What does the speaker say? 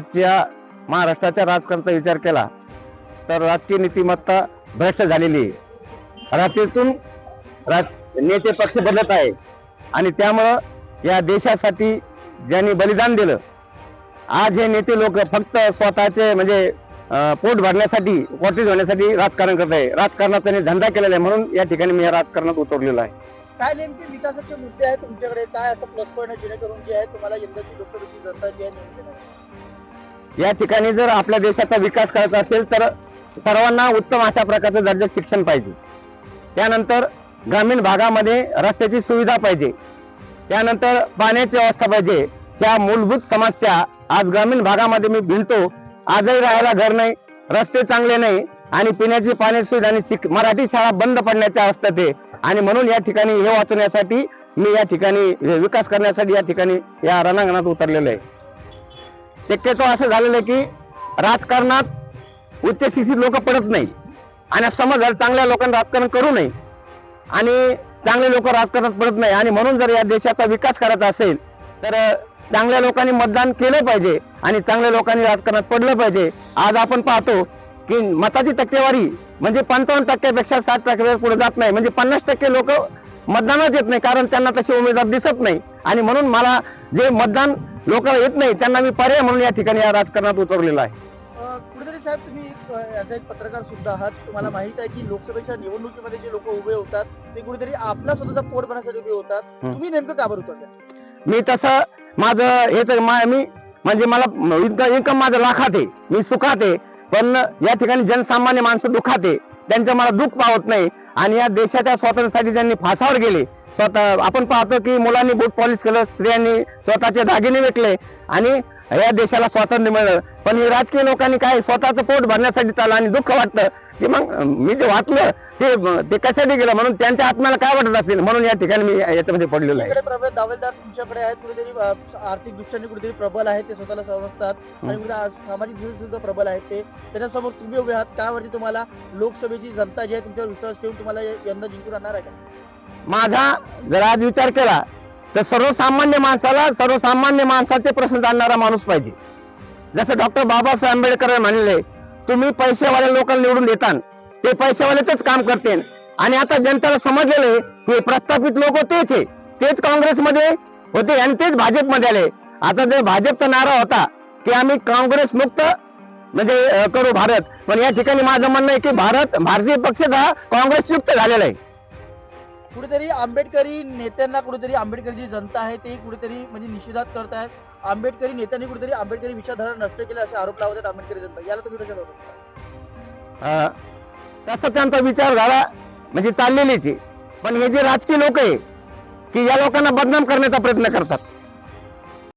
आजच्या महाराष्ट्राच्या राजकारणाचा विचार केला तर राजकीय नीतिमत्ता भ्रष्ट झालेली आहे. रात्रीतून राज नेते पक्ष बदलत आहे. आणि त्यामुळं या देशासाठी ज्यांनी बलिदान दिलं आज हे नेते लोक फक्त स्वतःचे म्हणजे पोट भरण्यासाठी कॉटेज होण्यासाठी राजकारण करत आहे. राजकारणात त्यांनी धंदा केलेला आहे म्हणून या ठिकाणी मी या राजकारणात उतरलेलो आहे. काय नेमके विकासाचे मुद्दे आहेत तुमच्याकडे? काय असं प्लस पॉईंट जेणेकरून जे आहे तुम्हाला यंदाची लोकसभेची जनता जी आहे या ठिकाणी जर आपल्या देशाचा विकास करायचा असेल तर सर्वांना उत्तम अशा प्रकारचं दर्जा शिक्षण पाहिजे. त्यानंतर ग्रामीण भागामध्ये रस्त्याची सुविधा पाहिजे. त्यानंतर पाण्याची व्यवस्था पाहिजे. ह्या मूलभूत समस्या आज ग्रामीण भागामध्ये मी भिनतो आजही राहायला घर नाही रस्ते चांगले नाही आणि पिण्याची पाण्याची सुविधा आणि मराठी शाळा बंद पडण्याच्या अवस्थेत आहे. आणि म्हणून या ठिकाणी हे वाचवण्यासाठी मी या ठिकाणी विकास करण्यासाठी या ठिकाणी या रणांगणात उतरलेलो आहे. शक्यतो असं झालेलं आहे की राजकारणात उच्च शिक्षित लोक पडत नाही. आणि समज जर चांगल्या लोकांनी राजकारण करू नये आणि चांगले लोक राजकारणात पडत नाही आणि म्हणून जर या देशाचा विकास करायचा असेल तर चांगल्या लोकांनी मतदान केलं पाहिजे आणि चांगल्या लोकांनी राजकारणात पडलं पाहिजे. आज आपण पाहतो की मताची टक्केवारी म्हणजे पंचावन्न टक्क्यापेक्षा साठ टक्के पुढे जात नाही. म्हणजे पन्नास टक्के लोक मतदानात येत नाही कारण त्यांना तसे उमेदवार दिसत नाही. आणि म्हणून मला जे मतदान लोक येत नाही. त्यांना मी पर्याय म्हणून या ठिकाणी या राजकारणात उतरलेला आहे. कुठेतरी साहेब तुम्ही एक, अं, याचा एक पत्रकार सुद्धा आहात. तुम्हाला माहीत आहे की लोकसभेच्या निवडणुकीमध्ये जे लोक उभे होतात ते कुठेतरी आपला स्वतःचा पोट बनवण्यासाठी उभे होतात. तुम्ही नेमकं का बरं उतरले? मी तसं माझं हे तर मा- म्हणजे मला इन्कम इन्कम माझं लाखात आहे. मी सुखात आहे. पण या ठिकाणी जनसामान्य माणसं दुखात आहे. त्यांचं मला दुःख पावत नाही. आणि या देशाच्या स्वातंत्र्यासाठी ज्यांनी फासावर गेले. स्वतः आपण पाहतो की मुलांनी बूट पॉलिश केलं स्त्रियांनी स्वतःचे दागिने विकले आणि या देशाला स्वातंत्र्य मिळलं. पण हे राजकीय लोकांनी काय स्वतःचं पोट भरण्यासाठी चाललं आणि दुःख वाटतं? की मग मी जे वाचलं ते ते कशासाठी गेलं? म्हणून त्यांच्या आत्म्याला काय वाटत असेल? म्हणून या ठिकाणी मी याच्यामध्ये पडलेलो आहे. प्रबळ दावेदार तुमच्याकडे आहेत. कुठेतरी आर्थिक दृष्ट्याने कुठेतरी प्रबल आहेत ते स्वतःला समजतात. आणि सामाजिक सुद्धा प्रबल आहेत ते. त्याच्यासमोर तुम्ही उभे आहात. काय वाटते तुम्हाला लोकसभेची जनता जी आहे तुमच्यावर विश्वास ठेवून तुम्हाला यंदा जिंकून आणणार आहे का? माझा जर आज विचार केला तर सर्वसामान्य माणसाला सर्वसामान्य माणसाचे प्रश्न जाणणारा माणूस पाहिजे. जसं डॉक्टर बाबासाहेब आंबेडकर म्हणले तुम्ही पैसेवाल्या लोकांना निवडून देता ते पैसेवाल्याच काम करते आणि आता जनतेला समजलेले आहे की प्रस्थापित लोक तेच आहे. तेच काँग्रेसमध्ये होते आणि तेच भाजपमध्ये आले. आता जे भाजपचा नारा होता की आम्ही काँग्रेस मुक्त म्हणजे करू भारत. पण या ठिकाणी माझं म्हणणं आहे की भारत भारतीय पक्ष हा काँग्रेस युक्त झालेला आहे. कुठेतरी आंबेडकरी नेत्यांना कुठेतरी आंबेडकरी जी जनता आहे ते कुठेतरी म्हणजे निषेधात करत आहेत आंबेडकरी नेत्यांनी कुठेतरी आंबेडकरी विचारधारा नष्ट केले असे आरोप लावतात आंबेडकरी जनता. याला तुम्ही कशा बघता? तसा त्यांचा विचार म्हणजे चाललेलीच आहे. पण हे जे राजकीय लोक आहे की या लोकांना बदनाम करण्याचा प्रयत्न करतात.